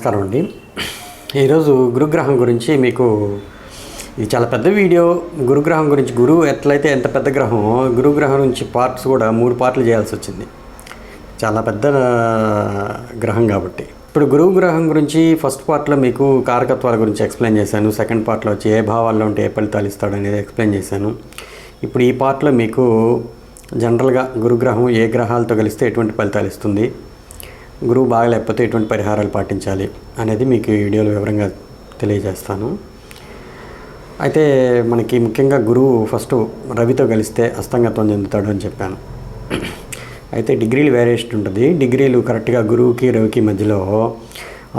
నమస్కారం అండి. ఈరోజు గురుగ్రహం గురించి మీకు ఇది చాలా పెద్ద వీడియో. గురుగ్రహం గురించి గురువు ఎట్లయితే ఎంత పెద్ద గ్రహం గురుగ్రహం నుంచి పార్ట్స్ కూడా మూడు పార్ట్లు చేయాల్సి వచ్చింది. చాలా పెద్ద గ్రహం కాబట్టి. ఇప్పుడు గురువు గ్రహం గురించి ఫస్ట్ పార్ట్లో మీకు కారకత్వాల గురించి ఎక్స్ప్లెయిన్ చేశాను. సెకండ్ పార్ట్లో వచ్చి ఏ భావాల్లో ఉంటే ఏ ఫలితాలు ఇస్తాడు అనేది ఎక్స్ప్లెయిన్ చేశాను. ఇప్పుడు ఈ పార్ట్లో మీకు జనరల్గా గురుగ్రహం ఏ గ్రహాలతో కలిస్తే ఎటువంటి ఫలితాలు ఇస్తుంది? గురువు బాగలేకపోతే ఎటువంటి పరిహారాలు పాటించాలి అనేది మీకు ఈ వీడియోలో వివరంగా తెలియజేస్తాను. అయితే మనకి ముఖ్యంగా గురువు ఫస్ట్ రవితో కలిస్తే అస్తంగత్వం చెందుతాడు అని చెప్పాను. అయితే డిగ్రీలు వేరియేషన్ ఉంటుంది. డిగ్రీలు కరెక్ట్గా గురువుకి రవికి మధ్యలో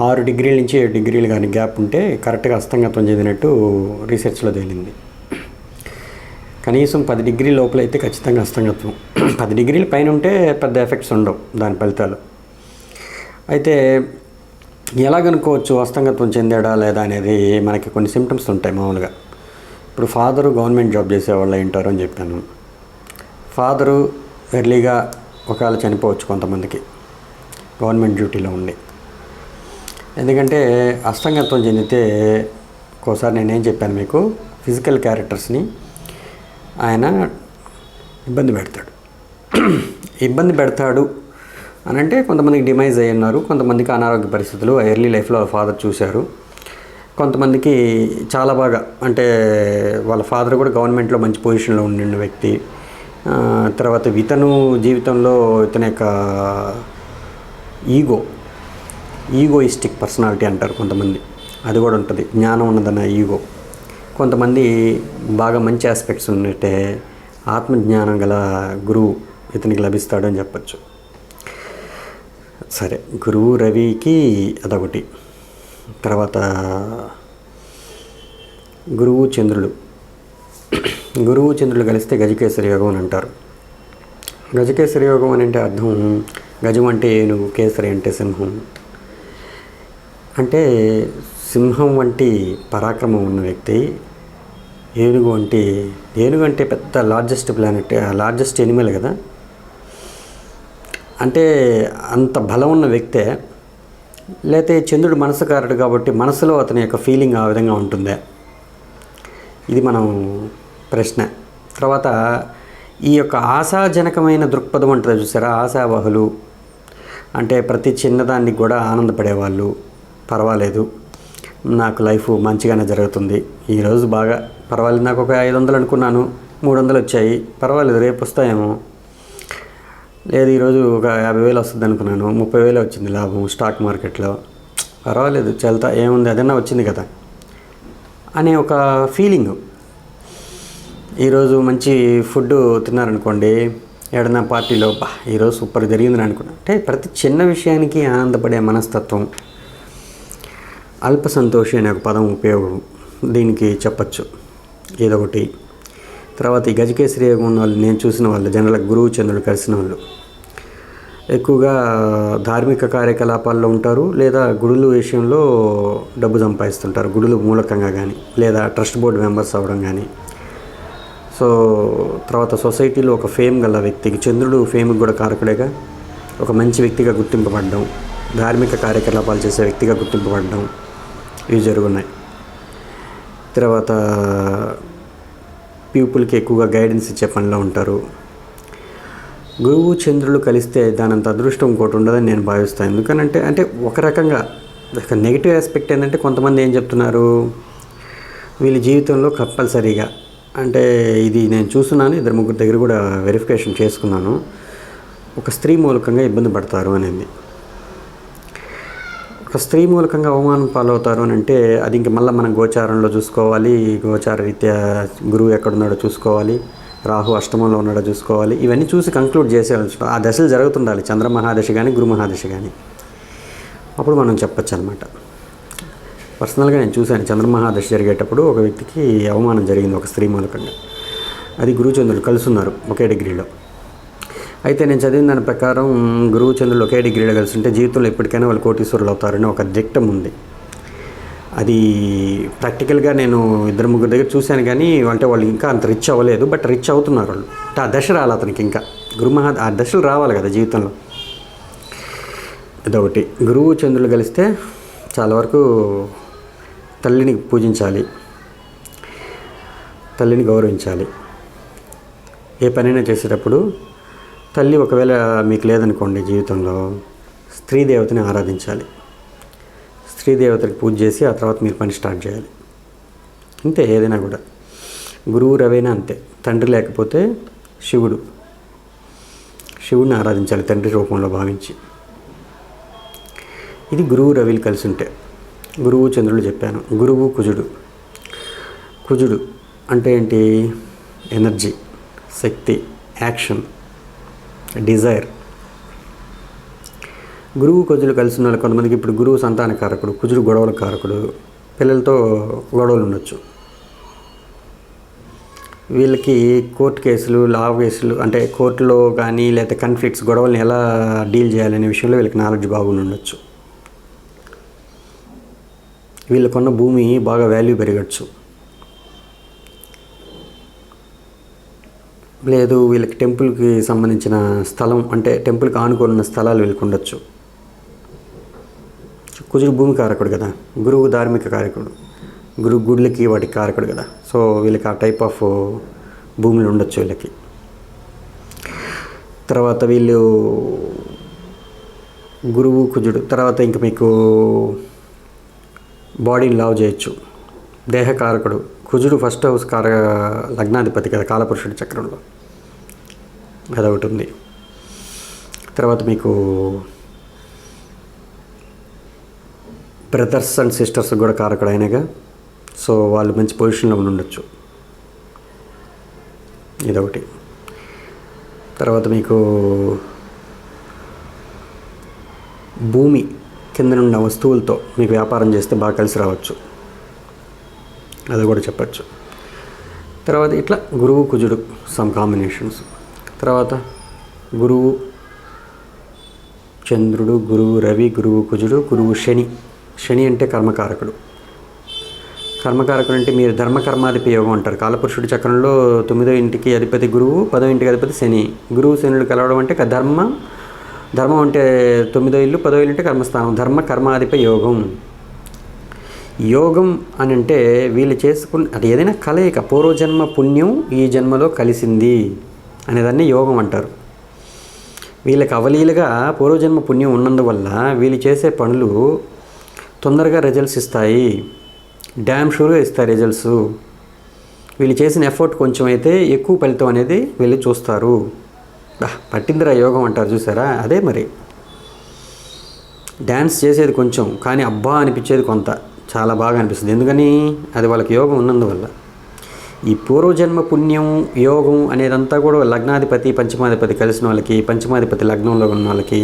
ఆరు డిగ్రీల నుంచి ఏడు డిగ్రీలు కానీ గ్యాప్ ఉంటే కరెక్ట్గా అస్తంగత్వం చెందినట్టు రీసెర్చ్లో తేలింది. కనీసం పది డిగ్రీ లోపల అయితే ఖచ్చితంగా అస్తంగత్వం. పది డిగ్రీల పైన ఉంటే పెద్ద ఎఫెక్ట్స్ ఉండవు దాని ఫలితాలు. అయితే ఎలా కనుక్కోవచ్చు అస్తంగత్వం చెందాడా లేదా అనేది మనకి కొన్ని సిమ్టమ్స్ ఉంటాయి మామూలుగా. ఇప్పుడు ఫాదరు గవర్నమెంట్ జాబ్ చేసేవాళ్ళు ఉంటారు అని చెప్పాను. ఫాదరు ఎర్లీగా ఒకవేళ చనిపోవచ్చు కొంతమందికి గవర్నమెంట్ డ్యూటీలో ఉండి. ఎందుకంటే అస్తంగత్వం చెందితే ఒక్కోసారి నేనేం చెప్పాను మీకు ఫిజికల్ క్యారెక్టర్స్ని ఆయన ఇబ్బంది పెడతాడు. ఇబ్బంది పెడతాడు అని అంటే కొంతమందికి డిమైజ్ అయ్యి ఉన్నారు కొంతమందికి అనారోగ్య పరిస్థితులు ఎర్లీ లైఫ్లో వాళ్ళ ఫాదర్ చూశారు. కొంతమందికి చాలా బాగా అంటే వాళ్ళ ఫాదర్ కూడా గవర్నమెంట్లో మంచి పొజిషన్లో ఉండిన వ్యక్తి. తర్వాత ఇతను జీవితంలో ఇతని యొక్క ఈగో ఈగోయిస్టిక్ పర్సనాలిటీ అంటారు కొంతమంది. అది కూడా ఉంటుంది జ్ఞానం ఉన్నదన్న ఈగో. కొంతమంది బాగా మంచి ఆస్పెక్ట్స్ ఉన్నట్టే ఆత్మజ్ఞానం గల గురువు ఇతనికి లభిస్తాడు అని చెప్పచ్చు. సరే గురువు రవికి అదొకటి. తర్వాత గురువు చంద్రుడు. గురువు చంద్రుడు కలిస్తే గజకేసరి యోగం అని అంటారు. గజకేసరి యోగం అని అంటే అర్థం గజం అంటే ఏనుగు కేసరి అంటే సింహం. అంటే సింహం వంటి పరాక్రమం ఉన్న వ్యక్తి ఏనుగు వంటి ఏనుగు అంటే పెద్ద లార్జెస్ట్ ప్లానెట్ లార్జెస్ట్ ఎనిమల్ కదా. అంటే అంత బలం ఉన్న వ్యక్తే లేతే చంద్రుడు మనసుకారుడు కాబట్టి మనసులో అతని యొక్క ఫీలింగ్ ఆ విధంగా ఉంటుందే? ఇది మనం ప్రశ్న. తర్వాత ఈ యొక్క ఆశాజనకమైన దృక్పథం ఉంటుంది చూసారా? ఆశావహులు. అంటే ప్రతి చిన్నదానికి కూడా ఆనందపడేవాళ్ళు. పర్వాలేదు. నాకు లైఫ్ మంచిగానే జరుగుతుంది. ఈరోజు బాగా పర్వాలేదు నాకు ఒక ఐదు వందలు అనుకున్నాను. మూడు వందలు వచ్చాయి. పర్వాలేదు రేపు వస్తాయేమో. లేదు ఈరోజు ఒక యాభై వేలు వస్తుంది అనుకున్నాను. ముప్పై వేలు వచ్చింది లాభం స్టాక్ మార్కెట్లో. పర్వాలేదు చల్తా ఏముంది అదన్నా వచ్చింది కదా. అనే ఒక ఫీలింగ్. ఈరోజు మంచి ఫుడ్ తిన్నారనుకోండి ఏడన్నా పార్టీలో బా ఈరోజు సూపర్ జరిగిందని అనుకున్నా. అంటే ప్రతి చిన్న విషయానికి ఆనందపడే మనస్తత్వం అల్ప సంతోషి అనే ఒక పదం ఉపయోగం దీనికి చెప్పచ్చు. ఏదో ఒకటి. తర్వాత ఈ గజకేసరి యోగం ఉన్న వాళ్ళు నేను చూసిన వాళ్ళు జనరల్ గురువు చంద్రుడు కలిసిన వాళ్ళు. ఎక్కువగా ధార్మిక కార్యకలాపాల్లో ఉంటారు లేదా గుడుల విషయంలో డబ్బు సంపాదిస్తుంటారు. గుడులు మూలకంగా కానీ లేదా ట్రస్ట్ బోర్డు మెంబర్స్ అవ్వడం కానీ సో తర్వాత సొసైటీలో ఒక ఫేమ్ గల వ్యక్తికి చంద్రుడు ఫేమ్కి కూడా కారకుడేగా. ఒక మంచి వ్యక్తిగా గుర్తింపబడడం ధార్మిక కార్యకలాపాలు చేసే వ్యక్తిగా గుర్తింపబడడం ఇవి జరుగున్నాయి. తర్వాత పీపుల్కి ఎక్కువగా గైడెన్స్ ఇచ్చే పనిలో ఉంటారు. గురువు చంద్రులు కలిస్తే దానంత అదృష్టం ఇంకోటి ఉండదని నేను భావిస్తాను. ఎందుకనంటే అంటే ఒక రకంగా ఒక నెగిటివ్ ఆస్పెక్ట్ ఏంటంటే కొంతమంది ఏం చెప్తున్నారు? వీళ్ళ జీవితంలో కంపల్సరీగా అంటే ఇది నేను చూస్తున్నాను ఇద్దరు ముగ్గురు దగ్గర కూడా వెరిఫికేషన్ చేసుకున్నాను. ఒక స్త్రీ మూలకంగా ఇబ్బంది పడతారు అనేది. ఒక స్త్రీ మూలకంగా అవమానం పాలవుతారు అని అంటే అది ఇంక మళ్ళీ మనం గోచారంలో చూసుకోవాలి గోచార రీత్యా గురువు ఎక్కడున్నాడో చూసుకోవాలి రాహు అష్టమంలో ఉన్నాడో చూసుకోవాలి ఇవన్నీ చూసి కంక్లూడ్ చేసేయాలి ఆ దశలు జరుగుతుండాలి. చంద్ర మహాదశ కానీ గురు మహాదశ కానీ అప్పుడు మనం చెప్పచ్చు అనమాట పర్సనల్గా నేను చూశాను. చంద్రమహాదశ జరిగేటప్పుడు ఒక వ్యక్తికి అవమానం జరిగింది ఒక స్త్రీ మూలకంగా. అది గురుచంద్రుడు కలుసున్నారు ఒకే డిగ్రీలో. అయితే నేను చదివిన దాని ప్రకారం గురువు చంద్రులు ఒకే డిగ్రీలో కలిసి ఉంటే జీవితంలో ఎప్పటికైనా వాళ్ళు కోటీశ్వరులు అవుతారని ఒక దిట్టం ఉంది. అది ప్రాక్టికల్గా నేను ఇద్దరు ముగ్గురు దగ్గర చూశాను కానీ అంటే వాళ్ళు ఇంకా అంత రిచ్ అవ్వలేదు బట్ రిచ్ అవుతున్నారు వాళ్ళు. ఆ దశ రాలి అతనికి ఇంకా. గురుమహా ఆ దశలు రావాలి కదా జీవితంలో. ఇదొకటి గురువు చంద్రులు కలిస్తే చాలా వరకు తల్లిని పూజించాలి. తల్లిని గౌరవించాలి. ఏ పనైనా చేసేటప్పుడు తల్లి ఒకవేళ మీకు లేదనుకోండి జీవితంలో స్త్రీ దేవతని ఆరాధించాలి. స్త్రీ దేవతకి పూజ చేసి ఆ తర్వాత మీరు పని స్టార్ట్ చేయాలి. అంతే ఏదైనా కూడా. గురువు రవైనా అంతే. తండ్రి లేకపోతే శివుడు. శివుడిని ఆరాధించాలి తండ్రి రూపంలో భావించి. ఇది గురువు రవిలు కలిసి ఉంటే. గురువు చంద్రుడు చెప్పాను. గురువు కుజుడు. కుజుడు అంటే ఏంటి? ఎనర్జీ శక్తి యాక్షన్. డిజైర్. గురువు కుజులు కలిసి ఉన్న వాళ్ళు కొంతమందికి ఇప్పుడు గురువు సంతాన కారకుడు కుజుడు గొడవల కారకుడు పిల్లలతో గొడవలు ఉండొచ్చు. వీళ్ళకి కోర్టు కేసులు లా కేసులు అంటే కోర్టులో కానీ లేకపోతే కన్ఫ్లిక్ట్స్ గొడవలను ఎలా డీల్ చేయాలనే విషయంలో వీళ్ళకి నాలెడ్జ్ బాగుండి ఉండొచ్చు. వీళ్ళకున్న భూమి బాగా వాల్యూ పెరగచ్చు. లేదు వీళ్ళకి టెంపుల్కి సంబంధించిన స్థలం అంటే టెంపుల్కి ఆనుకొని ఉన్న స్థలాలు వీళ్ళకి ఉండొచ్చు. కుజుడు భూమి కారకుడు కదా. గురువు ధార్మిక కారకుడు. గురువు గుడ్లకి వాటికి కారకుడు కదా. సో వీళ్ళకి ఆ టైప్ ఆఫ్ భూములు ఉండొచ్చు వీళ్ళకి. తర్వాత వీళ్ళు గురువు కుజుడు తర్వాత ఇంక మీకు బాడీని లావ్ చేయొచ్చు. దేహకారకుడు. కుజుడు ఫస్ట్ హౌస్ కార లగ్నాధిపతి కదా కాలపురుషుడి చక్రంలో. అదొకటి ఉంది తర్వాత మీకు బ్రదర్స్ అండ్ సిస్టర్స్ కూడా కారకుడు అయినగా సో వాళ్ళు మంచి పొజిషన్లో ఉండొచ్చు. ఇదొకటి. తర్వాత మీకు భూమి కింద ఉన్న వస్తువులతో మీకు వ్యాపారం చేస్తే బాగా కలిసి రావచ్చు. అది కూడా చెప్పచ్చు. తర్వాత ఇట్లా గురువు కుజుడు సమ్ కాంబినేషన్స్ తర్వాత గురువు చంద్రుడు గురువు రవి గురువు కుజుడు గురువు శని. శని అంటే కర్మకారకుడు. కర్మకారకుడు అంటే మీరు ధర్మకర్మాధిపతి యోగం అంటారు. కాలపురుషుడి చక్రంలో తొమ్మిదో ఇంటికి అధిపతి గురువు పదో ఇంటికి అధిపతి శని. గురువు శనులు కలవడం అంటే ధర్మ. ధర్మం అంటే తొమ్మిదో ఇల్లు పదో ఇల్లు అంటే కర్మస్థానం. ధర్మ కర్మాధిప యోగం. యోగం అని అంటే వీళ్ళు చేసుకున్న అది ఏదైనా కలయిక పూర్వజన్మ పుణ్యం ఈ జన్మలో కలిసింది అనేదాన్ని యోగం అంటారు. వీళ్ళకి అవలీలుగా పూర్వజన్మ పుణ్యం ఉన్నందువల్ల వీళ్ళు చేసే పనులు తొందరగా రిజల్ట్స్ ఇస్తాయి. డ్యామ్ షూర్గా ఇస్తాయి రిజల్ట్స్ వీళ్ళు చేసిన ఎఫర్ట్ కొంచెం అయితే ఎక్కువ ఫలితం అనేది వీళ్ళు చూస్తారు. పట్టిందిరా యోగం అంటారు చూసారా? అదే మరి. డ్యాన్స్ చేసేది కొంచెం కానీ అబ్బా అనిపించేది కొంత. చాలా బాగా అనిపిస్తుంది. ఎందుకని? అది వాళ్ళకి యోగం ఉన్నందువల్ల. ఈ పూర్వజన్మ పుణ్యం యోగం అనేదంతా కూడా లగ్నాధిపతి పంచమాధిపతి కలిసిన వాళ్ళకి పంచమాధిపతి లగ్నంలో ఉన్న వాళ్ళకి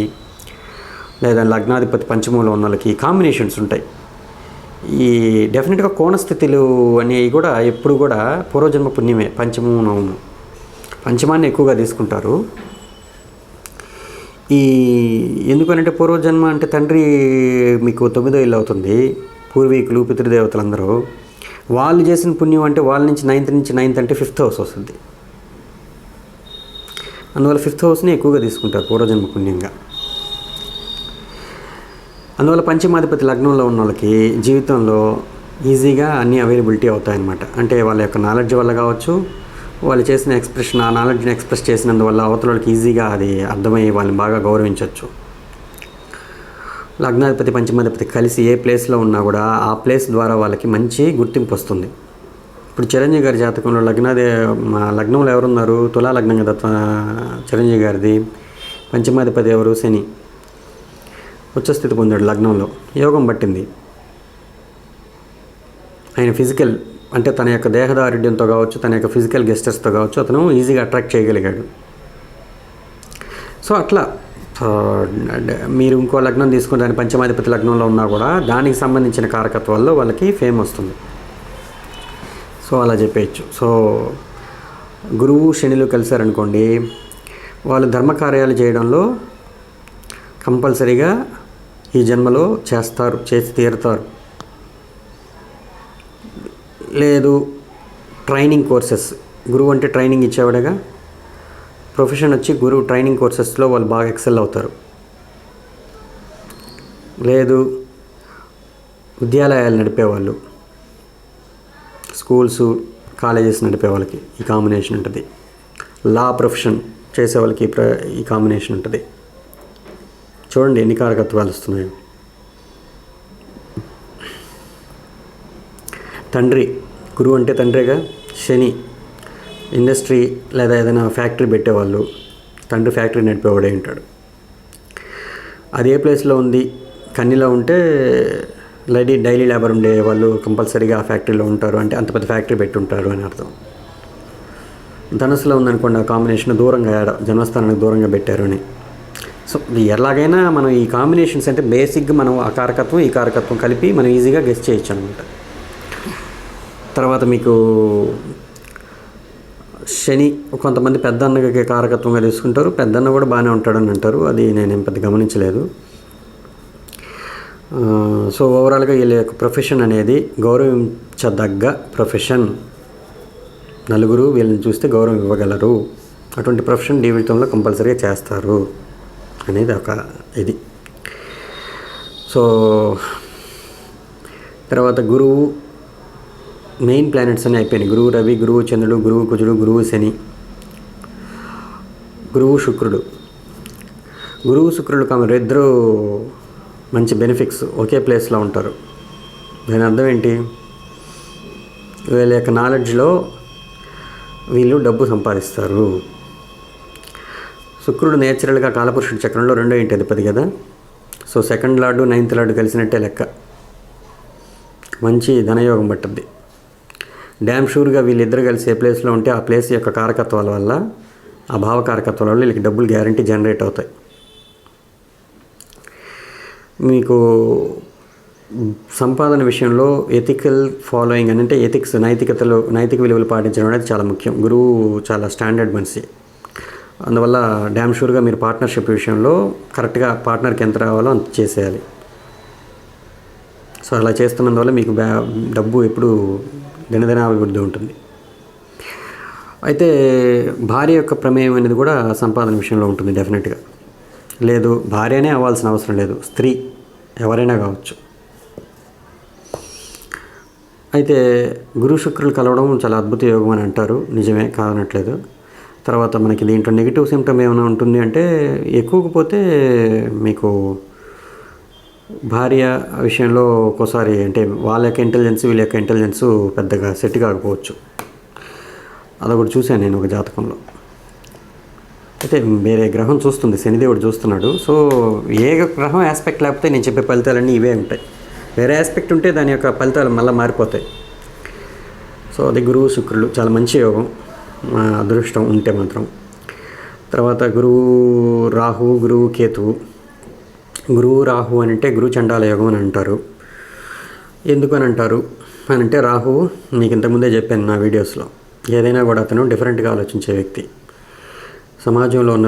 లేదా లగ్నాధిపతి పంచమంలో ఉన్న వాళ్ళకి కాంబినేషన్స్ ఉంటాయి. ఈ డెఫినెట్గా కోణస్థితులు అనేవి కూడా ఎప్పుడు కూడా పూర్వజన్మ పుణ్యమే పంచమం నవము పంచమాన్ని ఎక్కువగా తీసుకుంటారు. ఈ ఎందుకనంటే పూర్వజన్మ అంటే తండ్రి మీకు తొమ్మిదో ఇల్లు అవుతుంది. పూర్వీకులు పితృదేవతలందరూ వాళ్ళు చేసిన పుణ్యం అంటే వాళ్ళ నుంచి నైన్త్ నుంచి నైన్త్ అంటే ఫిఫ్త్ హౌస్ వస్తుంది. అందువల్ల ఫిఫ్త్ హౌస్ని ఎక్కువగా తీసుకుంటారు పూర్వజన్మ పుణ్యంగా. అందువల్ల పంచమాధిపతి లగ్నంలో ఉన్న వాళ్ళకి జీవితంలో ఈజీగా అన్ని అవైలబిలిటీ అవుతాయన్నమాట. అంటే వాళ్ళ యొక్క నాలెడ్జ్ వల్ల కావచ్చు వాళ్ళు చేసిన ఎక్స్ప్రెషన్ ఆ నాలెడ్జ్ని ఎక్స్ప్రెస్ చేసినందువల్ల అవతల వాళ్ళకి ఈజీగా అది అర్థమయ్యి వాళ్ళని బాగా గౌరవించవచ్చు లగ్నాధిపతి పంచమాధిపతి కలిసి ఏ ప్లేస్లో ఉన్నా కూడా ఆ ప్లేస్ ద్వారా వాళ్ళకి మంచి గుర్తింపు వస్తుంది. ఇప్పుడు చిరంజీవి గారి జాతకంలో లగ్నాది మా లగ్నంలో ఎవరున్నారు? తులా లగ్నం కదా చిరంజీవి గారిది. పంచమాధిపతి ఎవరు? శని. ఉచ్చస్థితి పొందాడు లగ్నంలో. యోగం పట్టింది. ఆయన ఫిజికల్ అంటే తన యొక్క దేహదారుఢ్యంతో కావచ్చు తన యొక్క ఫిజికల్ గెస్టర్స్తో కావచ్చు అతను ఈజీగా అట్రాక్ట్ చేయగలిగాడు. సో అట్లా మీరు ఇంకో లగ్నం తీసుకుని దాని పంచమాధిపతి లగ్నంలో ఉన్నా కూడా దానికి సంబంధించిన కారకత్వాల్లో వాళ్ళకి ఫేమ్ వస్తుంది. సో అలా చెప్పేయచ్చు. సో గురువు శనిలు కలిశారనుకోండి వాళ్ళు ధర్మకార్యాలు చేయడంలో కంపల్సరీగా ఈ జన్మలో చేస్తారు చేసి తీరుతారు. లేదు ట్రైనింగ్ కోర్సెస్. గురువు అంటే ట్రైనింగ్ ఇచ్చేవాడగా? ప్రొఫెషన్ వచ్చి గురువు ట్రైనింగ్ కోర్సెస్లో వాళ్ళు బాగా ఎక్సెల్ అవుతారు. లేదు విద్యాలయాలు నడిపేవాళ్ళు. స్కూల్స్ కాలేజెస్ నడిపే వాళ్ళకి ఈ కాంబినేషన్ ఉంటుంది. లా ప్రొఫెషన్ చేసే వాళ్ళకి ఈ ప్ర- ఈ కాంబినేషన్ ఉంటుంది. చూడండి ఎన్ని కారకత్వాలు వస్తున్నాయో. తండ్రి గురువు అంటే తండ్రిగా శని ఇండస్ట్రీ లేదా ఏదైనా ఫ్యాక్టరీ పెట్టేవాళ్ళు తండ్రి ఫ్యాక్టరీ నడిపేవాడే ఉంటాడు. అది ఏ ప్లేస్లో ఉంది? కన్నీలో ఉంటే లైడీ డైలీ లేబర్ ఉండే వాళ్ళు కంపల్సరీగా ఆ ఫ్యాక్టరీలో ఉంటారు అంటే అంత పెద్ద ఫ్యాక్టరీ పెట్టుంటారు అని అర్థం. ధనుసులో ఉందనుకోండి ఆ కాంబినేషన్ దూరంగా జన్మస్థానానికి దూరంగా పెట్టారు అని. సో ఎలాగైనా మనం ఈ కాంబినేషన్స్ అంటే బేసిక్గా మనం ఆ కారకత్వం ఈ కారకత్వం కలిపి మనం ఈజీగా గెస్ట్ చేయొచ్చు అనమాట తర్వాత మీకు శని కొంతమంది పెద్దన్నకి కారకత్వంగా తీసుకుంటారు పెద్దన్న కూడా బాగానే ఉంటాడని అంటారు. అది నేను పెద్ద గమనించలేదు. సో ఓవరాల్గా వీళ్ళ యొక్క ప్రొఫెషన్ అనేది గౌరవించదగ్గ ప్రొఫెషన్ నలుగురు వీళ్ళని చూస్తే గౌరవం ఇవ్వగలరు. అటువంటి ప్రొఫెషన్ జీవితంలో కంపల్సరీగా చేస్తారు అనేది ఒక ఇది. సో తర్వాత గురువు మెయిన్ ప్లానెట్స్ అని అయిపోయినాయి. గురువు రవి గురువు చంద్రుడు గురువు కుజుడు గురువు శని గురువు శుక్రుడు. గురువు శుక్రుడు కామరు ఇద్దరు మంచి బెనిఫిట్స్ ఒకే ప్లేస్లో ఉంటారు. దాని అర్థం ఏంటి? వీళ్ళ యొక్క నాలెడ్జ్లో వీళ్ళు డబ్బు సంపాదిస్తారు. శుక్రుడు నేచురల్గా కాలపురుషుడి చక్రంలో రెండో ఇంటి అధిపతి కదా? So second lord ninth lord కలిసినట్టే లెక్క. మంచి ధనయోగం పట్టుద్ది. డ్యామ్ షూర్గా వీళ్ళిద్దరు కలిసి ఏ ప్లేస్లో ఉంటే ఆ ప్లేస్ యొక్క కారకత్వాల వల్ల ఆ భావ కారకత్వాల వల్ల వీళ్ళకి డబ్బులు గ్యారంటీ జనరేట్ అవుతాయి. మీకు సంపాదన విషయంలో ఎథికల్ ఫాలోయింగ్ అని అంటే ఎథిక్స్ నైతికతలో నైతిక విలువలు పాటించడం అనేది చాలా ముఖ్యం. గురువు చాలా స్టాండర్డ్ మనిషి. అందువల్ల డ్యామ్ షూర్గా మీరు పార్ట్నర్షిప్ విషయంలో కరెక్ట్గా పార్ట్నర్కి ఎంత రావాలో అంత చేసేయాలి. సో అలా చేస్తున్నందువల్ల మీకు బ్యా డబ్బు ఎప్పుడు దినదినాభివృద్ధి ఉంటుంది. అయితే భార్య యొక్క ప్రమేయం అనేది కూడా సంపాదన విషయంలో ఉంటుంది డెఫినెట్గా. లేదు భార్యనే అవ్వాల్సిన అవసరం లేదు స్త్రీ ఎవరైనా కావచ్చు. అయితే గురు శుక్రులు కలవడం చాలా అద్భుత యోగం అని అంటారు నిజమే కాదనట్లేదు తర్వాత మనకి దీంట్లో నెగిటివ్ సిమ్టమ్ ఏమైనా ఉంటుంది అంటే ఎక్కువగా పోతే మీకు భార్య విషయంలో ఒక్కోసారి అంటే వాళ్ళ యొక్క ఇంటెలిజెన్స్ వీళ్ళ యొక్క ఇంటెలిజెన్స్ పెద్దగా సెట్ కాకపోవచ్చు. అదొకటి చూశాను నేను ఒక జాతకంలో. అయితే వేరే గ్రహం చూస్తుంది శనిదేవుడు చూస్తున్నాడు. సో ఏ గ్రహం ఆస్పెక్ట్ లేకపోతే నేను చెప్పే ఫలితాలన్నీ ఇవే ఉంటాయి. వేరే ఆస్పెక్ట్ ఉంటే దాని యొక్క ఫలితాలు మళ్ళీ మారిపోతాయి. సో అది గురువు శుక్రులు చాలా మంచి యోగం. మా అదృష్టం ఉంటే మాత్రం. తర్వాత గురువు రాహు గురువు కేతువు. గురువు రాహు అని అంటే గురు చండాల యోగం అని అంటారు. ఎందుకు అని అంటారు అని అంటే రాహు మీకు ఇంతకుముందే చెప్పాను నా వీడియోస్లో. ఏదైనా కూడా అతను డిఫరెంట్గా ఆలోచించే వ్యక్తి. సమాజంలో ఉన్న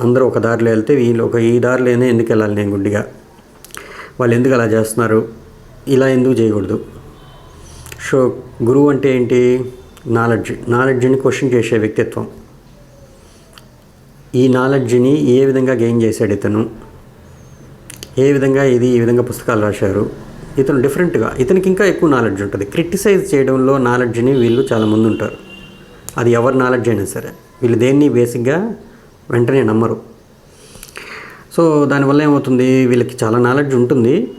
అందరూ ఒక దారిలో వెళ్తే వీళ్ళు ఒక ఈ దారిలోనే ఎందుకు వెళ్ళాలి నేను గుడ్డిగా? వాళ్ళు ఎందుకు అలా చేస్తున్నారు? ఇలా ఎందుకు చేయకూడదు? సో గురువు అంటే ఏంటి? నాలెడ్జ్. నాలెడ్జ్ని క్వశ్చన్ చేసే వ్యక్తిత్వం. ఈ నాలెడ్జ్ని ఏ విధంగా గెయిన్ చేశాడు ఇతను? ఏ విధంగా ఇది ఈ విధంగా పుస్తకాలు రాశారు? ఇతను డిఫరెంట్గా ఇతనికి ఇంకా ఎక్కువ నాలెడ్జ్ ఉంటుంది. క్రిటిసైజ్ చేయడంలో నాలెడ్జ్ని వీళ్ళు చాలా మంది ఉంటారు. అది ఎవరి నాలెడ్జ్ అయినా సరే. వీళ్ళు దేన్ని బేసిక్గా వెంటనే నమ్మరు. సో దానివల్ల ఏమవుతుంది? వీళ్ళకి చాలా నాలెడ్జ్ ఉంటుంది.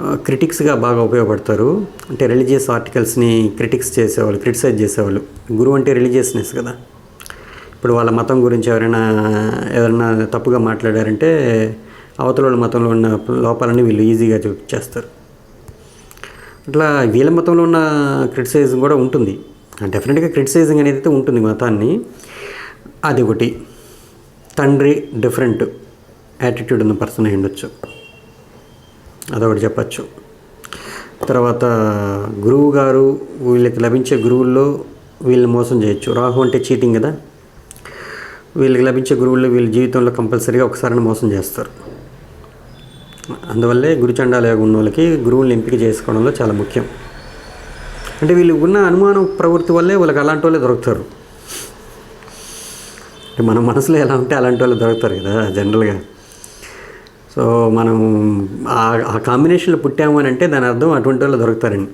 క్రిటిక్స్గా బాగా ఉపయోగపడతారు. అంటే రిలీజియస్ ఆర్టికల్స్ని క్రిటిక్స్ చేసేవాళ్ళు క్రిటిసైజ్ చేసేవాళ్ళు. గురువు అంటే రిలీజియస్నెస్ కదా. ఇప్పుడు వాళ్ళ మతం గురించి ఎవరైనా ఏదైనా తప్పుగా మాట్లాడారంటే అవతల మతంలో ఉన్న లోపాలని వీళ్ళు ఈజీగా చూపించేస్తారు అట్లా వీళ్ళ మతంలో ఉన్న క్రిటిసైజింగ్ కూడా ఉంటుంది. డెఫినెట్గా క్రిటిసైజింగ్ అనేది అయితే ఉంటుంది మతాన్ని. అది ఒకటి. తండ్రి డిఫరెంట్ యాటిట్యూడ్ ఉన్న పర్సన్ అయి ఉండొచ్చు. అదొకటి చెప్పచ్చు. తర్వాత గురువు గారు వీళ్ళకి లభించే గురువుల్లో వీళ్ళని మోసం చేయొచ్చు. రాహు అంటే చీటింగ్ కదా. వీళ్ళకి లభించే గురువుల్లో వీళ్ళ జీవితంలో కంపల్సరీగా ఒకసారి మోసం చేస్తారు. అందువల్లే గురుచండాల యోగం ఉన్న వాళ్ళకి గురువుల్ని ఎంపిక చేసుకోవడంలో చాలా ముఖ్యం. అంటే వీళ్ళు ఉన్న అనుమానం ప్రవృత్తి వల్లే వాళ్ళకి అలాంటి వాళ్ళే దొరుకుతారు. అంటే మన మనసులో ఎలా ఉంటే అలాంటి వాళ్ళు దొరుకుతారు కదా జనరల్గా సో మనం ఆ- కాంబినేషన్లో పుట్టాము అని అంటే దాని అర్థం అటువంటి వాళ్ళు దొరుకుతారండి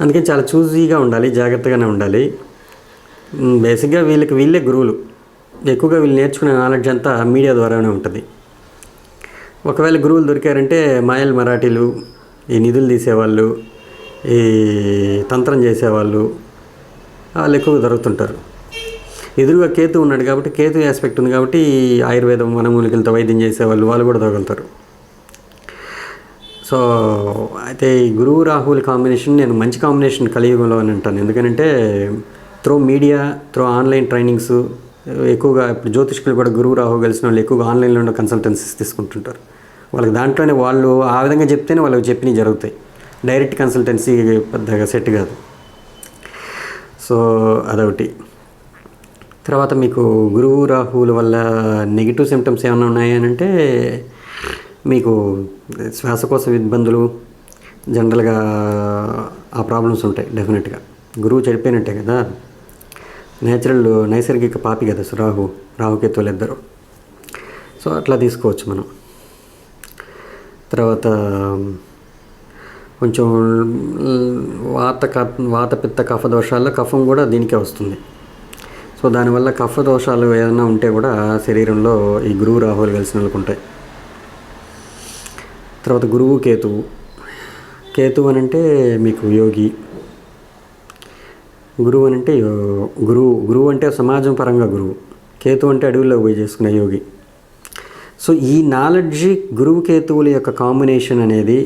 అందుకని చాలా చూజీగా ఉండాలి జాగ్రత్తగానే ఉండాలి. బేసిక్గా వీళ్ళకి వీళ్ళే గురువులు. ఎక్కువగా వీళ్ళు నేర్చుకునే నాలెడ్జ్ అంతా మీడియా ద్వారానే ఉంటుంది. ఒకవేళ గురువులు దొరికారంటే మాయల్ మరాఠీలు ఈ నిధులు తీసేవాళ్ళు ఈ తంత్రం చేసేవాళ్ళు వాళ్ళు ఎక్కువగా దొరుకుతుంటారు. ఎదురుగా కేతు ఉన్నాడు కాబట్టి కేతు ఆస్పెక్ట్ ఉంది కాబట్టి ఈ ఆయుర్వేదం వనమూలికలతో వైద్యం చేసేవాళ్ళు వాళ్ళు కూడా దొరుకుతారు. సో అయితే ఈ గురువు రాహుల్ కాంబినేషన్ నేను మంచి కాంబినేషన్ కలియుగంలో అని అంటాను. ఎందుకంటే through media through online trainings ఎక్కువగా ఇప్పుడు జ్యోతిష్కులు కూడా గురువు రాహు కలిసిన వాళ్ళు ఎక్కువగా ఆన్లైన్లో ఉన్న కన్సల్టెన్సీస్ తీసుకుంటుంటారు. వాళ్ళకి దాంట్లోనే వాళ్ళు ఆ విధంగా చెప్తేనే వాళ్ళకి చెప్పినవి జరుగుతాయి. డైరెక్ట్ కన్సల్టెన్సీ పెద్దగా సెట్ కాదు. సో అదొకటి. తర్వాత మీకు గురువు రాహువుల వల్ల నెగిటివ్ సిమ్టమ్స్ ఏమైనా ఉన్నాయనంటే అని అంటే మీకు శ్వాసకోశ ఇబ్బందులు జనరల్గా ఆ ప్రాబ్లమ్స్ ఉంటాయి డెఫినెట్గా గురువు చెడిపోయినట్టే కదా? నేచురల్ నైసర్గిక పాపి కదా సో రాహు రాహుకేతువులు ఇద్దరు సో అట్లా తీసుకోవచ్చు మనం. తర్వాత కొంచెం వాత క- వాత పిత్త కఫ దోషాల్లో కఫం కూడా దీనికే వస్తుంది. సో దానివల్ల కఫ దోషాలు ఏదైనా ఉంటే కూడా శరీరంలో ఈ గురువు రాహువులు కలిసిన వాళ్ళకు ఉంటాయి. తర్వాత గురువు కేతువు. కేతువు అని అంటే మీకు యోగి. గురువు అని అంటే గురువు గురువు అంటే సమాజం పరంగా గురువు. కేతు అంటే అడవుల్లో పోయి చేసుకునే యోగి. సో ఈ నాలెడ్జ్ గురువు కేతువుల యొక్క కాంబినేషన్ అనేది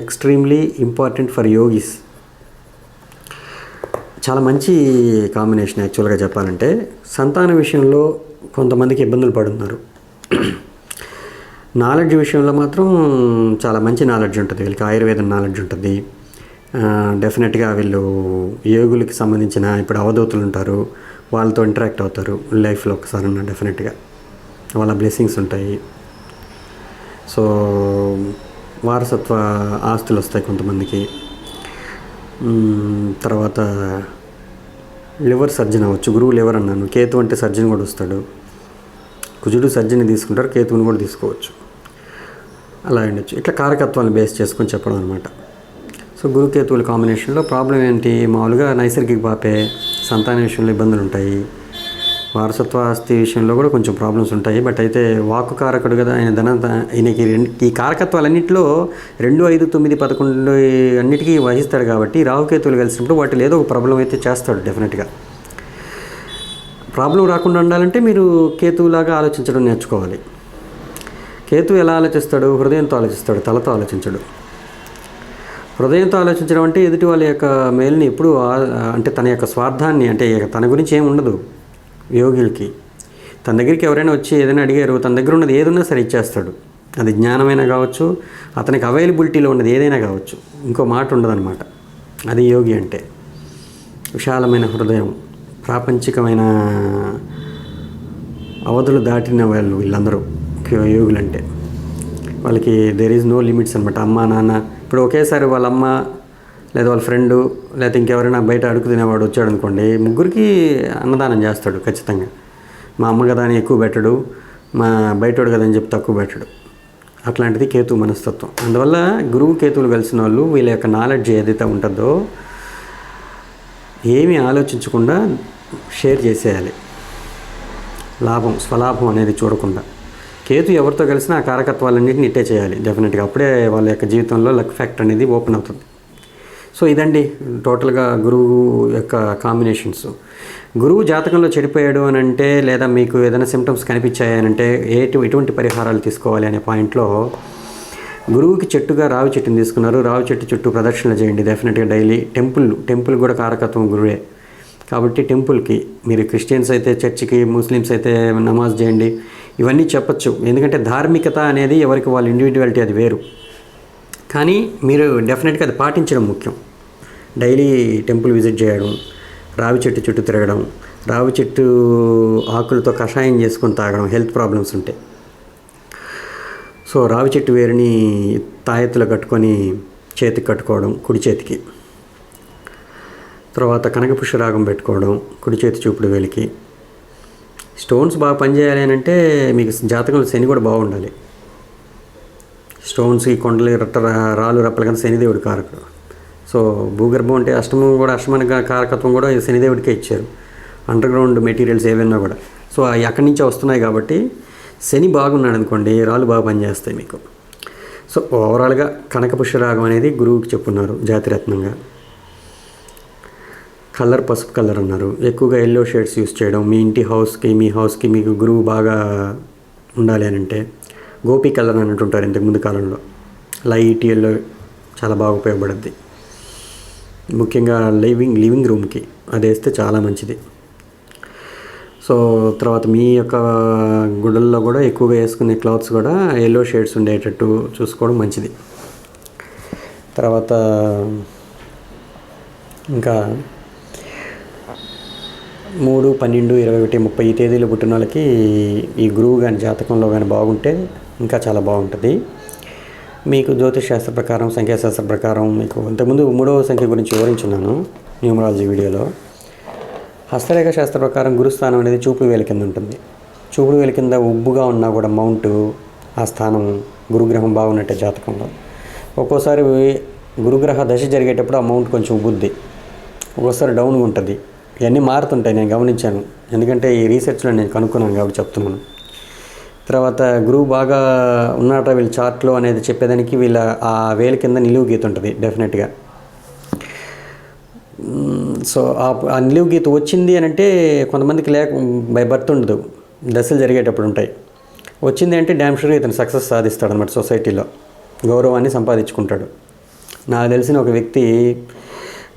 ఎక్స్ట్రీమ్లీ ఇంపార్టెంట్ ఫర్ యోగిస్. చాలా మంచి కాంబినేషన్ యాక్చువల్గా చెప్పాలంటే సంతాన విషయంలో కొంతమందికి ఇబ్బందులు పడుతున్నారు. నాలెడ్జ్ విషయంలో మాత్రం చాలా మంచి నాలెడ్జ్ ఉంటుంది. వీళ్ళకి ఆయుర్వేదం నాలెడ్జ్ ఉంటుంది. డెఫినెట్గా వీళ్ళు యోగులకి సంబంధించిన ఇప్పుడు అవధూతులు ఉంటారు. వాళ్ళతో ఇంటరాక్ట్ అవుతారు. లైఫ్లో ఒకసారి డెఫినెట్గా వాళ్ళ బ్లెస్సింగ్స్ ఉంటాయి. సో వారసత్వ ఆస్తులు వస్తాయి కొంతమందికి. తర్వాత లివర్ సర్జన్ అవ్వచ్చు. గురువు లివర్ అన్నాను. కేతు అంటే సర్జన్ కూడా వస్తాడు. కుజుడు సర్జన్ తీసుకుంటారు. కేతువుని కూడా తీసుకోవచ్చు. అలా ఉండొచ్చు. ఇట్లా కారకత్వాన్ని బేస్ చేసుకొని చెప్పడం అనమాట సో గురుకేతువుల కాంబినేషన్లో ప్రాబ్లం ఏంటి? మామూలుగా నైసర్గిక పాపే సంతాన విషయంలో ఇబ్బందులు ఉంటాయి. వారసత్వ ఆస్తి విషయంలో కూడా కొంచెం ప్రాబ్లమ్స్ ఉంటాయి. బట్ అయితే వాక్కు కారకుడు కదా ఆయన ధన ఆయనకి రెండు ఈ కారకత్వాలన్నింటిలో రెండు ఐదు తొమ్మిది పదకొండు అన్నిటికీ వహిస్తాడు కాబట్టి రాహుకేతువులు కలిసినప్పుడు వాటిలో ఏదో ఒక ప్రాబ్లం అయితే చేస్తాడు డెఫినెట్గా. ప్రాబ్లం రాకుండా ఉండాలంటే మీరు కేతువులాగా ఆలోచించడం నేర్చుకోవాలి. కేతు ఎలా ఆలోచిస్తాడు? హృదయంతో ఆలోచిస్తాడు తలతో ఆలోచించడు. హృదయంతో ఆలోచించడం అంటే ఎదుటి వాళ్ళ యొక్క మేలుని ఎప్పుడు అంటే తన యొక్క స్వార్థాన్ని అంటే తన గురించి ఏమి ఉండదు యోగులకి. తన దగ్గరికి ఎవరైనా వచ్చి ఏదైనా అడిగారు తన దగ్గర ఉన్నది ఏదైనా సరే ఇచ్చేస్తాడు. అది జ్ఞానమైనా కావచ్చు అతనికి అవైలబిలిటీలో ఉన్నది ఏదైనా కావచ్చు. ఇంకో మాట ఉండదన్నమాట. అది యోగి అంటే. విశాలమైన హృదయం ప్రాపంచికమైన అవధులు దాటిన వాళ్ళు వీళ్ళందరూ యోగులు అంటే వాళ్ళకి దెర్ ఈజ్ నో లిమిట్స్ అనమాట అమ్మ నాన్న ఇప్పుడు ఒకేసారి వాళ్ళ అమ్మ లేదా వాళ్ళ ఫ్రెండు లేకపోతే ఇంకెవరైనా బయట అడుగు తినేవాడు వచ్చాడు అనుకోండి ముగ్గురికి అన్నదానం చేస్తాడు ఖచ్చితంగా. మా అమ్మ కదా అని ఎక్కువ పెట్టడు మా బయటోడు కదా అని చెప్పి తక్కువ పెట్టడు. అట్లాంటిది కేతు మనస్తత్వం. అందువల్ల గురువు కేతువులు కలిసిన వాళ్ళు వీళ్ళ యొక్క నాలెడ్జ్ ఏదైతే ఉంటుందో ఏమీ ఆలోచించకుండా షేర్ చేసేయాలి. లాభం స్వలాభం అనేది చూడకుండా. కేతు ఎవరితో కలిసినా ఆ కారకత్వాలన్నింటిని ఇట్టే చేయాలి డెఫినెట్గా అప్పుడే వాళ్ళ యొక్క జీవితంలో లక్ ఫ్యాక్టర్ అనేది ఓపెన్ అవుతుంది. సో ఇదండి టోటల్గా గురువు యొక్క కాంబినేషన్స్. గురువు జాతకంలో చెడిపోయాడు అని అంటే లేదా మీకు ఏదైనా సిమ్టమ్స్ కనిపించాయనంటే అని ఏటి ఎటువంటి పరిహారాలు తీసుకోవాలి అనే పాయింట్లో గురువుకి చెట్టుగా రావి చెట్టుని తీసుకున్నారు. రావి చెట్టు చుట్టూ ప్రదక్షిణలు చేయండి డెఫినెట్గా డైలీ టెంపుల్ టెంపుల్ కూడా కారకత్వం గురువే. కాబట్టి టెంపుల్కి మీరు క్రిస్టియన్స్ అయితే చర్చికి ముస్లిమ్స్ అయితే నమాజ్ చేయండి. ఇవన్నీ చెప్పచ్చు. ఎందుకంటే ధార్మికత అనేది ఎవరికి వాళ్ళ ఇండివిజువాలిటీ అది వేరు. కానీ మీరు డెఫినెట్గా అది పాటించడం ముఖ్యం. డైలీ టెంపుల్ విజిట్ చేయడం రావి చెట్టు చుట్టూ తిరగడం రావి చెట్టు ఆకులతో కషాయం చేసుకొని తాగడం హెల్త్ ప్రాబ్లమ్స్ ఉంటాయి సో రావి చెట్టు వేరుని తాయెత్తులో కట్టుకొని చేతికి కట్టుకోవడం కుడి చేతికి. తర్వాత కనకపుష్పరాగం పెట్టుకోవడం కుడి చేతి చూపుడు వేలికి. స్టోన్స్ బాగా పనిచేయాలి అని అంటే మీకు జాతకంలో శని కూడా బాగుండాలి. స్టోన్స్ ఈ కొండలు రట్ట రాళ్ళు రప్పల కింద శనిదేవుడి కారకుడు. సో భూగర్భం అంటే అష్టమం కూడా అష్టమానికి కారకత్వం కూడా శనిదేవుడికే ఇచ్చారు. అండర్ గ్రౌండ్ మెటీరియల్స్ ఏవైనా కూడా. సో అవి అక్కడి నుంచే వస్తున్నాయి కాబట్టి శని బాగున్నాడు అనుకోండి రాళ్ళు బాగా పనిచేస్తాయి మీకు. సో ఓవరాల్గా కనకపుష్యరాగం అనేది గురువుకి చెప్పున్నారు జాతిరత్నంగా. కలర్ పసుపు కలర్ అన్నారు. ఎక్కువగా ఎల్లో షేడ్స్ యూస్ చేయడం మీ ఇంటి హౌస్కి మీ హౌస్కి మీకు గురువు బాగా ఉండాలి అని అంటే గోపి కలర్ అని అంటుంటారు ఇంతకుముందు కాలంలో. లైట్ ఎల్లో చాలా బాగా ఉపయోగపడుద్ది. ముఖ్యంగా లివింగ్ లివింగ్ రూమ్కి అది వేస్తే చాలా మంచిది. సో తర్వాత మీ యొక్క గుడల్లో కూడా ఎక్కువగా వేసుకునే క్లాత్స్ కూడా ఎల్లో షేడ్స్ ఉండేటట్టు చూసుకోవడం మంచిది. తర్వాత ఇంకా మూడు పన్నెండు ఇరవై ఒకటి ముప్పై ఈ తేదీలు పుట్టిన వాళ్ళకి ఈ గురువు కానీ జాతకంలో కానీ బాగుంటే ఇంకా చాలా బాగుంటుంది. మీకు జ్యోతిష్ శాస్త్ర ప్రకారం సంఖ్యాశాస్త్ర ప్రకారం మీకు ఇంతకుముందు మూడవ సంఖ్య గురించి వివరించున్నాను న్యూమరాలజీ వీడియోలో. హస్తరేఖ శాస్త్ర ప్రకారం గురుస్థానం అనేది చూపుడు వేల కింద ఉంటుంది. చూపుడు వేల కింద ఉబ్బుగా ఉన్నా కూడా మౌంట్ ఆ స్థానం గురుగ్రహం బాగున్నట్టే జాతకంలో. ఒక్కోసారి గురుగ్రహ దశ జరిగేటప్పుడు ఆ మౌంట్ కొంచెం ఉబ్బుద్ది. ఒక్కోసారి డౌన్గా ఉంటుంది. ఇవన్నీ మారుతుంటాయి నేను గమనించాను. ఎందుకంటే ఈ రీసెర్చ్లో నేను కనుక్కున్నాను కాబట్టి చెప్తున్నాను. తర్వాత గురువు బాగా ఉన్నాట వీళ్ళ చార్ట్లో అనేది చెప్పేదానికి వీళ్ళ ఆ వేలు కింద నిలువు గీత ఉంటుంది డెఫినెట్గా సో ఆ నిలువు గీత వచ్చింది అని అంటే కొంతమందికి లేక బై బర్త్ ఉండదు. దశలు జరిగేటప్పుడు ఉంటాయి. వచ్చింది అంటే డ్యామ్ షూర్ ఇతను సక్సెస్ సాధిస్తాడు అనమాట సొసైటీలో. గౌరవాన్ని సంపాదించుకుంటాడు. నాకు తెలిసిన ఒక వ్యక్తి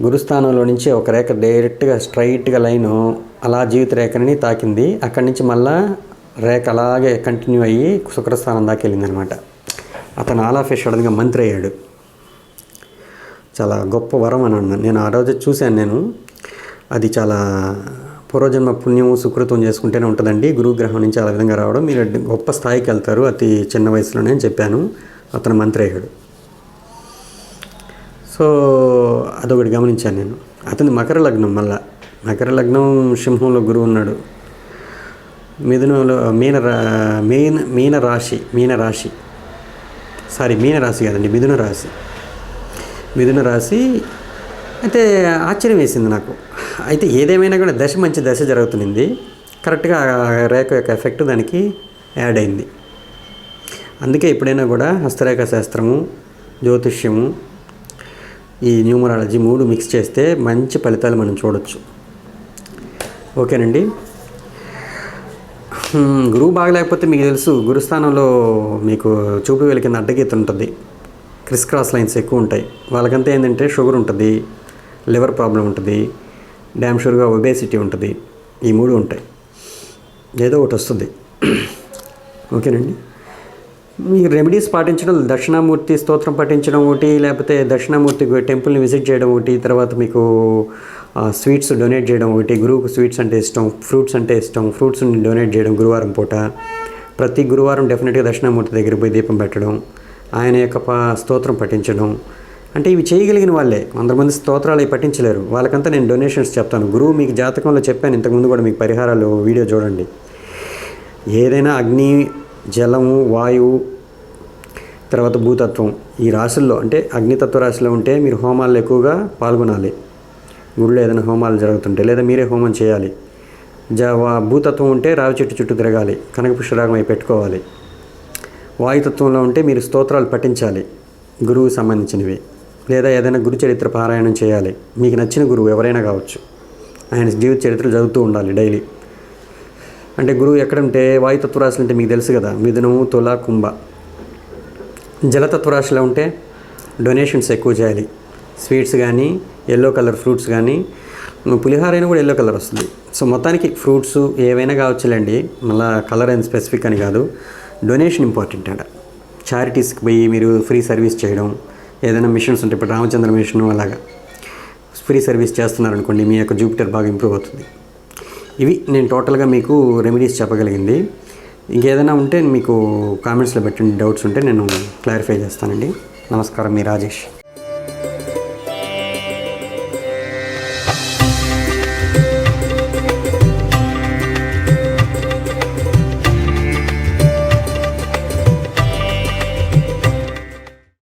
గురుస్థానంలో నుంచి ఒక రేఖ డైరెక్ట్గా స్ట్రైట్గా లైను అలా జీవిత రేఖని తాకింది. అక్కడి నుంచి మళ్ళా రేఖ అలాగే కంటిన్యూ అయ్యి శుక్రస్థానం దాకా వెళ్ళిందనమాట. అతను ఆల్ ఆఫ్ సడన్గా మంత్రి అయ్యాడు. చాలా గొప్ప వరం అని అన్నాను. నేను ఆ రోజు చూశాను నేను. అది చాలా పూర్వజన్మ పుణ్యము సుకృతం చేసుకుంటేనే ఉంటుందండి. గురుగ్రహం నుంచి ఆ విధంగా రావడం. మీరు గొప్ప స్థాయికి వెళ్తారు. అతి చిన్న వయసులోనే అని చెప్పాను. అతను మంత్రి అయ్యాడు. సో అదొకటి గమనించాను నేను. అతని మకర లగ్నం మళ్ళా. మకర లగ్నం సింహంలో గురువు ఉన్నాడు. మిథునంలో మీన రా- మీన మీన రాశి మీన రాశి. సారీ మీన రాశి కాదండి మిథున రాశి. మిథున రాశి అయితే ఆశ్చర్యం వేసింది నాకు. అయితే ఏదేమైనా కూడా దశ మంచి దశ జరుగుతుంది కరెక్ట్గా రేఖ యొక్క ఎఫెక్ట్ దానికి యాడ్ అయింది. అందుకే ఎప్పుడైనా కూడా హస్తరేఖ శాస్త్రము జ్యోతిష్యము ఈ న్యూమరాలజీ మూడు మిక్స్ చేస్తే మంచి ఫలితాలు మనం చూడొచ్చు. ఓకేనండి? గురువు బాగలేకపోతే మీకు తెలుసు గురుస్థానంలో మీకు చూపు వేల కింద అడ్డగీత ఉంటుంది. క్రిస్ క్రాస్ లైన్స్ ఎక్కువ ఉంటాయి. వాళ్ళకంతా ఏంటంటే షుగర్ ఉంటుంది లివర్ ప్రాబ్లం ఉంటుంది డ్యామ్ షూర్గా ఒబేసిటీ ఉంటుంది. ఈ మూడు ఉంటాయి. ఏదో ఒకటి వస్తుంది. ఓకేనండి? ఈ రెమెడీస్ పాటించడం దక్షిణామూర్తి స్తోత్రం పఠించడం ఒకటి లేకపోతే దక్షిణామూర్తి టెంపుల్ని విజిట్ చేయడం ఒకటి తర్వాత మీకు స్వీట్స్ డొనేట్ చేయడం ఒకటి గురువుకు స్వీట్స్ అంటే ఇష్టం ఫ్రూట్స్ అంటే ఇష్టం ఫ్రూట్స్ని డొనేట్ చేయడం గురువారం పూట. ప్రతి గురువారం డెఫినెట్గా దక్షిణామూర్తి దగ్గర పోయి దీపం పెట్టడం ఆయన యొక్క స్తోత్రం పఠించడం. అంటే ఇవి చేయగలిగిన వాళ్ళే. కొంతమంది స్తోత్రాలు అవి పఠించలేరు. వాళ్ళకంతా నేను డొనేషన్స్ చెప్తాను. గురువు మీకు జాతకంలో చెప్పాను. ఇంతకుముందు కూడా మీకు పరిహారాలు వీడియో చూడండి. ఏదైనా అగ్ని జలము వాయువు తర్వాత భూతత్వం. ఈ రాశుల్లో అంటే అగ్నితత్వ రాశిలో ఉంటే మీరు హోమాల్లో ఎక్కువగా పాల్గొనాలి. గుడిలో ఏదైనా హోమాలు జరుగుతుంటే లేదా మీరే హోమం చేయాలి. జ భూతత్వం ఉంటే రావి చెట్టు చుట్టూ తిరగాలి. కనకపుష్పరాగం అయి పెట్టుకోవాలి. వాయుతత్వంలో ఉంటే మీరు స్తోత్రాలు పఠించాలి. గురువుకు సంబంధించినవి. లేదా ఏదైనా గురు చరిత్ర పారాయణం చేయాలి. మీకు నచ్చిన గురువు ఎవరైనా కావచ్చు. ఆయన జీవిత చరిత్ర చదువుతూ ఉండాలి డైలీ. అంటే గురువు ఎక్కడంటే వాయుతత్వరాశులు అంటే మీకు తెలుసు కదా మిథునము తుల కుంభ. జలతత్వరాశిలో ఉంటే డొనేషన్స్ ఎక్కువ చేయాలి. స్వీట్స్ కానీ ఎల్లో కలర్ ఫ్రూట్స్ కానీ పులిహార అయినా కూడా ఎల్లో కలర్ వస్తుంది. సో మొత్తానికి ఫ్రూట్స్ ఏవైనా కావచ్చులేండి మళ్ళీ కలర్ అండ్ స్పెసిఫిక్ అని కాదు డొనేషన్ ఇంపార్టెంట్ అంట. చారిటీస్కి పోయి మీరు ఫ్రీ సర్వీస్ చేయడం ఏదైనా మిషన్స్ ఉంటే ఇప్పుడు రామచంద్ర మిషన్ అలాగా ఫ్రీ సర్వీస్ చేస్తున్నారనుకోండి మీ యొక్క జూపిటర్ బాగా ఇంప్రూవ్ అవుతుంది. ఇవి నేను టోటల్గా మీకు రెమెడీస్ చెప్పగలిగింది. ఇంకేదైనా ఉంటే మీకు కామెంట్స్లో పెట్టండి డౌట్స్ ఉంటే నేను క్లారిఫై చేస్తానండి. నమస్కారం మీ రాజేష్.